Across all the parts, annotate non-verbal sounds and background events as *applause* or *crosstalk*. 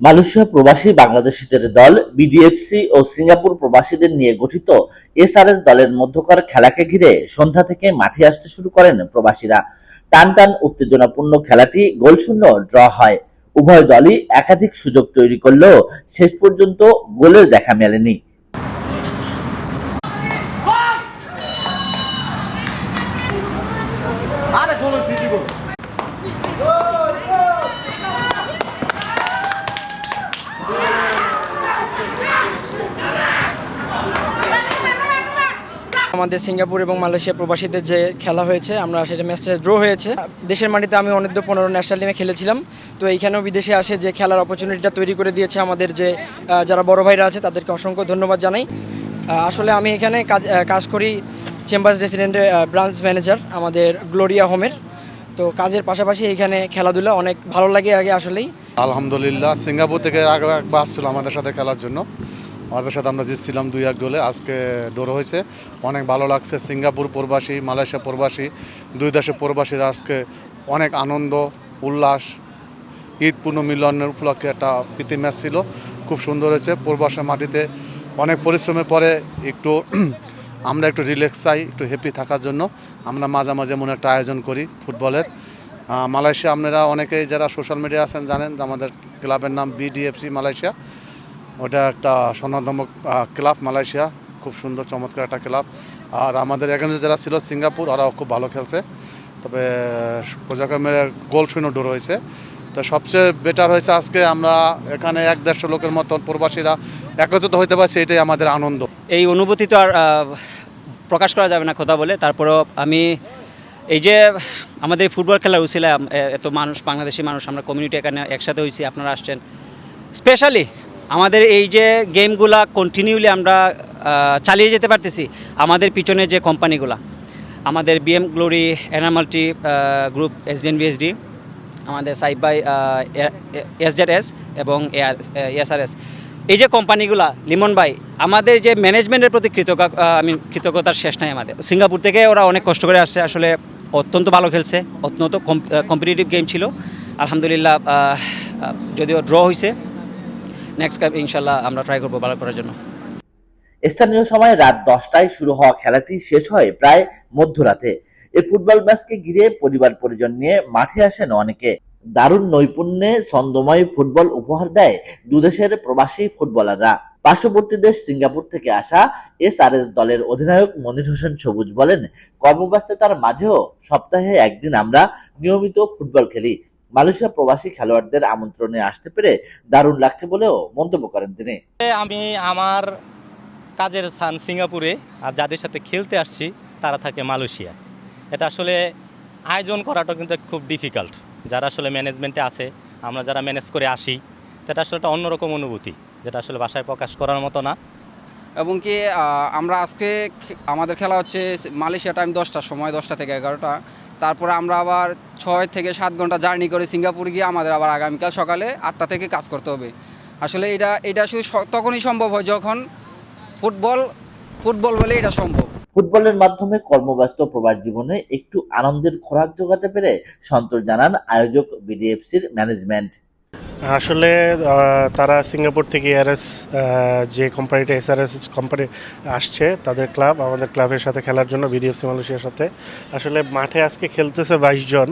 Malaysia প্রবাসী বাংলাদেশিদের দল বিডিএফসি ও সিঙ্গাপুর প্রবাসীদের নিয়ে গঠিত এসআরএস দলের মধ্যকার খেলাকে ঘিরে সন্ধ্যা থেকে মাঠে আসতে শুরু করেন প্রবাসীরা। টান টান উত্তেজনাপূর্ণ খেলাটি গোলশূন্য ড্র হয়। উভয় দলই একাধিক সুযোগ তৈরি করলেও শেষ পর্যন্ত গোলের দেখা মেলেনি। আমাদের সিঙ্গাপুর এবং মালয়েশিয়া প্রবাসীদের যে খেলা হয়েছে, আমরা সেটা ম্যাচটা ড্র হয়েছে। দেশের মাটিতে আমি অনূর্ধ্ব পনেরো ন্যাশনাল টিমে খেলেছিলাম। তো এইখানেও বিদেশে আসে যে খেলার অপরচুনিটিটা তৈরি করে দিয়েছে আমাদের যে যারা বড় ভাইরা আছে, তাদেরকে অসংখ্য ধন্যবাদ জানাই। আসলে আমি এখানে কাজ কাজ করি চেম্বার্স রেসিডেন্টের ব্রাঞ্চ ম্যানেজার আমাদের গ্লোরিয়া হোমের। তো কাজের পাশাপাশি এখানে খেলাধুলা অনেক ভালো লাগে আগে আসলেই। আলহামদুলিল্লাহ, সিঙ্গাপুর থেকে আগে একবার আসছিল আমাদের সাথে খেলার জন্য। আমাদের সাথে আমরা জিতছিলাম দুই এক গোলে। আজকে ডোর হয়েছে। অনেক ভালো লাগছে। সিঙ্গাপুর প্রবাসী, মালয়েশিয়া প্রবাসী, দুই দেশের প্রবাসীরা আজকে অনেক আনন্দ, উল্লাস, ঈদ পুনর্মিলনের উপলক্ষে একটা প্রীতি ম্যাচ ছিল। খুব সুন্দর হয়েছে প্রবাসের মাটিতে। অনেক পরিশ্রমের পরে একটু *clears throat* আমরা একটু রিল্যাক্স চাই, একটু হ্যাপি থাকার জন্য। আমরা মাঝে মাঝে মনে একটা আয়োজন করি ফুটবলের। মালয়েশিয়া, আপনারা অনেকেই যারা সোশ্যাল মিডিয়া আছেন জানেন আমাদের ক্লাবের নাম বিডিএফসি মালয়েশিয়া ওটা একটা স্বর্ণতম ক্লাব মালয়েশিয়া। খুব সুন্দর, চমৎকার একটা ক্লাব। আর আমাদের এখানে যারা ছিল সিঙ্গাপুর, ওরাও খুব ভালো খেলছে। তবে প্রজাক্রমে গোল শূন্য ডোর হয়েছে। তো সবচেয়ে বেটার হয়েছে আজকে আমরা এখানে এক দেড়শো লোকের মতন প্রবাসীরা একত্রিত হইতে পারছি, এটাই আমাদের আনন্দ। এই অনুভূতি তো আর প্রকাশ করা যাবে না কথা বলে। তারপরেও আমি, এই যে আমাদের ফুটবল খেলার উচিলে এত মানুষ, বাংলাদেশি মানুষ, আমরা কমিউনিটি এখানে একসাথে হয়েছি, আপনারা আসছেন। স্পেশালি আমাদের এই যে গেমগুলা কন্টিনিউলি আমরা চালিয়ে যেতে পারতেছি, আমাদের পিছনে যে কোম্পানিগুলা, আমাদের বিএম গ্লোরি এনামাল্টি গ্রুপ এসডিএন বিএসডি আমাদের সাইড বাই এসজেড এস এবং এসআরএস এই যে কোম্পানিগুলা, লিমন ভাই, আমাদের যে ম্যানেজমেন্টের প্রতি কৃতজ্ঞ আমি কৃতজ্ঞতার শেষ নাই আমাদের। সিঙ্গাপুর থেকে ওরা অনেক কষ্ট করে আসছে, আসলে অত্যন্ত ভালো খেলছে, অত্যন্ত কম্পিটিটিভ গেম ছিল। আলহামদুলিল্লাহ যদিও ড্র হয়েছে নেক্সট কাপ ইনশাল্লাহ আমরা ট্রাই করব ভালো করার জন্য। স্থানীয় সময় রাত দশটায় শুরু হওয়া খেলাটি শেষ হয় প্রায় মধ্যরাতে। এই ফুটবল ম্যাচকে ঘিরে পরিবার পরিজন নিয়ে মাঠে আসেন অনেকে। দারুণ নৈপুণ্যে ছন্দময় ফুটবল উপহার দেয় দুদেশের প্রবাসী ফুটবলাররা। পার্শ্ববর্তী দেশ সিঙ্গাপুর থেকে আসা এস আর এস দলের অধিনায়ক মনির হোসেন সবুজ বলেন, কর্মব্যস্ততার মাঝেও সপ্তাহে একদিন আমরা নিয়মিত ফুটবল খেলি। মালয়েশিয়া প্রবাসী খেলোয়াড়দের আমন্ত্রণে আসতে পেরে দারুণ লাগছে বলেও মন্তব্য করেন তিনি। আমি আমার কাজের স্থান সিঙ্গাপুরে আর যাদের সাথে খেলতে আসছি তারা থাকে মালয়েশিয়া। এটা আসলে আয়োজন করাটা কিন্তু খুব ডিফিকাল্ট যারা আসলে ম্যানেজমেন্টে আছে আমরা যারা ম্যানেজ করে আসি সেটা আসলে একটা অন্যরকম অনুভূতি যেটা আসলে বাসায় প্রকাশ করার মতো না। এবং কি আমরা আজকে আমাদের খেলা হচ্ছে মালয়েশিয়া টাইম দশটার সময় দশটা থেকে এগারোটা। তারপরে আমরা আবার ছয় থেকে সাত ঘণ্টা জার্নি করে সিঙ্গাপুর গিয়ে আমাদের আবার আগামীকাল সকালে আটটা থেকে কাজ করতে হবে। আসলে এটা এটা শুধু তখনই সম্ভব হয় যখন ফুটবল ফুটবল বলে এটা সম্ভব। ফুটবলের মাধ্যমে কর্মব্যস্ত প্রবাস জীবনে একটু আনন্দের খোরাক জোগাতে পেরে সন্তোষ জানান আয়োজক বিডিএফসির ম্যানেজমেন্ট। আসলে তারা সিঙ্গাপুর থেকে এআরএস যে কোম্পানিটা এসআরএস কোম্পানি আসছে, তাদের ক্লাব, আমাদের ক্লাবের সাথে খেলার জন্য বিডিএফসি মালয়েশিয়ার সাথে। আসলে মাঠে আজকে খেলতেছে বাইশ জন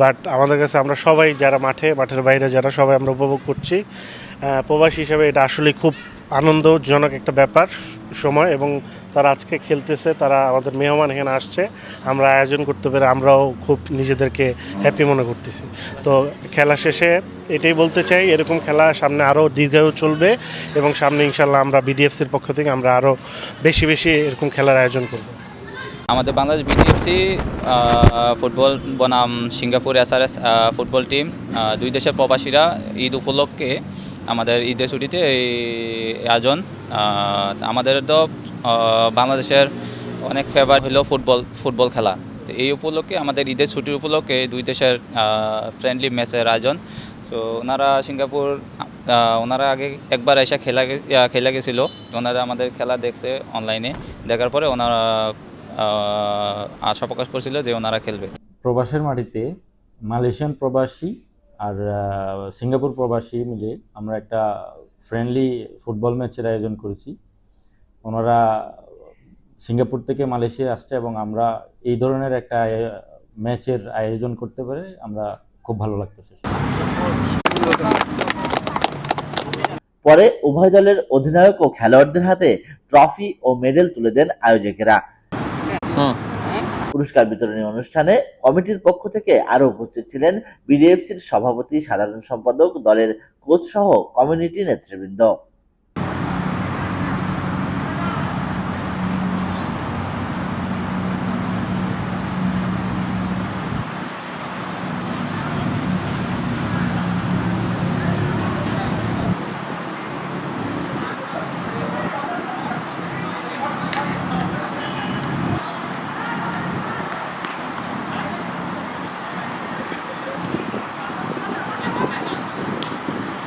বাট আমাদের কাছে আমরা সবাই যারা মাঠে, মাঠের বাইরে যারা, সবাই আমরা উপভোগ করছি। প্রবাসী হিসাবে এটা আসলে খুব আনন্দজনক একটা ব্যাপার, সময় এবং তারা আজকে খেলতেছে, তারা আমাদের মেহমান এখানে আসছে। আমরা আয়োজন করতে পেরে আমরাও খুব নিজেদেরকে হ্যাপি মনে করতেছি। তো খেলা শেষে এটাই বলতে চাই, এরকম খেলা সামনে আরও দীর্ঘায়ু চলবে এবং সামনে ইনশাল্লাহ আমরা বিডিএফসির পক্ষ থেকে আমরা আরও বেশি বেশি এরকম খেলার আয়োজন করব। আমাদের বাংলাদেশ বিটিএফসি ফুটবল বনাম সিঙ্গাপুর এসআরএস ফুটবল টিম দুই দেশের প্রবাসীরা ঈদ উপলক্ষে আমাদের ঈদের ছুটিতে এই আয়োজন আমাদের তো বাংলাদেশের অনেক ফেভার হলো ফুটবল ফুটবল খেলা। তো এই উপলক্ষে আমাদের ঈদের ছুটির উপলক্ষে দুই দেশের ফ্রেন্ডলি ম্যাচের আয়োজন। তো ওনারা সিঙ্গাপুর ওনারা আগে একবার এসে খেলা খেলে গেছিল। ওনারা আমাদের খেলা দেখছে অনলাইনে দেখার পরে ওনারা আশা প্রকাশ করছিল যে ওনারা খেলবে। প্রবাসের মাটিতে মালয়েশিয়ান প্রবাসী আর সিঙ্গাপুর প্রবাসী মিলে আমরা একটা ফ্রেন্ডলি ফুটবল ম্যাচের আয়োজন করেছি। ওনারা সিঙ্গাপুর থেকে মালয়েশিয়া আসছে এবং আমরা এই ধরনের একটা ম্যাচের আয়োজন করতে পারে আমরা খুব ভালো লাগতেছে। পরে উভয় দলের অধিনায়ক ও খেলোয়াড়দের হাতে ট্রফি ও মেডেল তুলে দেন আয়োজকেরা। পুরস্কার বিতরণী অনুষ্ঠানে কমিটির পক্ষ থেকে আরও উপস্থিত ছিলেন বিডিএফসির সভাপতি, সাধারণ সম্পাদক, দলের কোচ সহ কমিউনিটি নেতৃবৃন্দ।